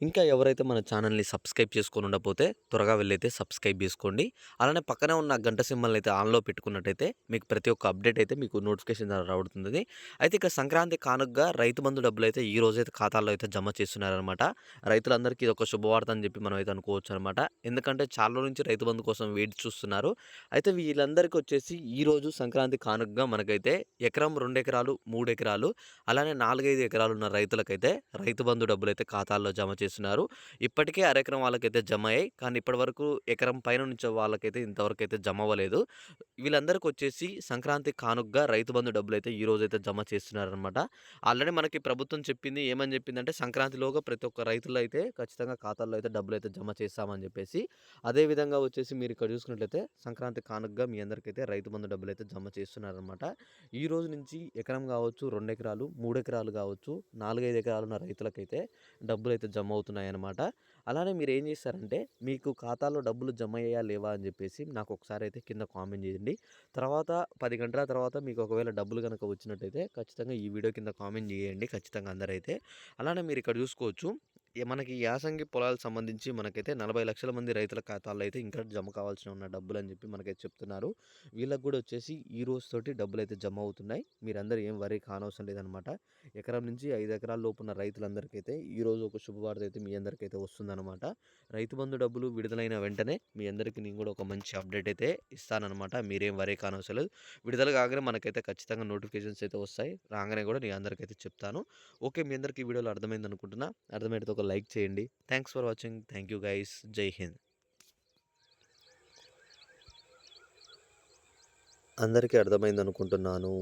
ఇంకా ఎవరైతే మన ఛానల్ని సబ్స్క్రైబ్ చేసుకొని ఉండకపోతే త్వరగా వెళ్ళైతే సబ్స్క్రైబ్ చేసుకోండి. అలానే పక్కనే ఉన్న గంట సింబల్ అయితే ఆన్లో పెట్టుకున్నట్టయితే మీకు ప్రతి ఒక్క అప్డేట్ అయితే మీకు నోటిఫికేషన్ ద్వారా రాబడుతుంది అయితే ఇక సంక్రాంతి కానుకగా రైతు బంధు డబ్బులు అయితే ఈ రోజు అయితే ఖాతాల్లో అయితే జమ చేస్తున్నారనమాట రైతులందరికీ ఇది ఒక శుభవార్త అని చెప్పి మనం అయితే అనుకోవచ్చు అనమాట ఎందుకంటే చాలా నుంచి రైతు బంధు కోసం వెయిట్ చూస్తున్నారు. అయితే వీళ్ళందరికీ వచ్చేసి ఈ రోజు సంక్రాంతి కానుకగా మనకైతే ఎకరం రెండు ఎకరాలు మూడు ఎకరాలు అలానే నాలుగైదు ఎకరాలు ఉన్న రైతులకైతే రైతు బంధు డబ్బులు అయితే ఖాతాల్లో జమ చేస్తున్నారు. ఇప్పటికే అరెకరం వాళ్ళకైతే జమ అయ్యాయి కానీ ఇప్పటివరకు ఎకరం పైన నుంచి వాళ్ళకైతే ఇంతవరకు అయితే జమ అవ్వలేదు. వీళ్ళందరికీ వచ్చేసి సంక్రాంతి కానుకగా రైతు బంధు డబ్బులు అయితే ఈ రోజు అయితే జమ చేస్తున్నారనమాట ఆల్రెడీ మనకి ప్రభుత్వం చెప్పింది ఏమని చెప్పిందంటే సంక్రాంతిలోగా ప్రతి ఒక్క రైతులు అయితే ఖచ్చితంగా ఖాతాల్లో అయితే డబ్బులు అయితే జమ చేస్తామని చెప్పేసి అదే విధంగా వచ్చేసి మీరు ఇక్కడ చూసుకున్నట్లయితే సంక్రాంతి కానుకగా మీ అందరికైతే రైతు బంధు డబ్బులు అయితే జమ చేస్తున్నారనమాట ఈ రోజు నుంచి ఎకరం కావచ్చు రెండు ఎకరాలు మూడు ఎకరాలు కావచ్చు నాలుగైదు ఎకరాలు ఉన్న రైతులకైతే డబ్బులు అయితే జమ అవుతున్నాయి అనమాట అలానే మీరు ఏం చేస్తారంటే మీకు ఖాతాలో డబ్బులు జమ అయ్యా లేవా అని చెప్పేసి నాకు ఒకసారి అయితే కింద కామెంట్ చేయండి. తర్వాత పది గంటల తర్వాత మీకు ఒకవేళ డబ్బులు కనుక వచ్చినట్టయితే ఖచ్చితంగా ఈ వీడియో కింద కామెంట్ చేయండి ఖచ్చితంగా అందరైతే అలానే మీరు ఇక్కడ చూసుకోవచ్చు మనకి యాసంగి పొలాలకు సంబంధించి మనకైతే నలభై లక్షల మంది రైతుల ఖాతాల్లో అయితే ఇంకా జమ కావాల్సిన ఉన్న డబ్బులు అని చెప్పి మనకైతే చెప్తున్నారు. వీళ్ళకి కూడా వచ్చేసి ఈ రోజుతోటి డబ్బులు అయితే జమ అవుతున్నాయి. మీరందరూ ఏం వరీ కానవసరం లేదనమాట ఎకరం నుంచి ఐదు ఎకరాల లోపు ఉన్న రైతులందరికైతే ఈ రోజు ఒక శుభవార్త అయితే మీ అందరికైతే వస్తుందన్నమాట. రైతు బంధు డబ్బులు విడుదలైన వెంటనే మీ అందరికీ నేను కూడా ఒక మంచి అప్డేట్ అయితే ఇస్తానన్నమాట. మీరేం వరే కానవసరం లేదు. విడుదల కాగానే మనకైతే ఖచ్చితంగా నోటిఫికేషన్స్ అయితే వస్తాయి. రాగానే కూడా నేను అందరికైతే చెప్తాను. ఓకే మీ అందరికీ ఈ వీడియోలో అర్థమైంది అనుకుంటున్నా అర్థమైతే ఒక లైక్ చేయండి. Thanks for watching. Thank you guys. జై హింద్. అందరికీ అర్థమైంది అనుకుంటున్నాను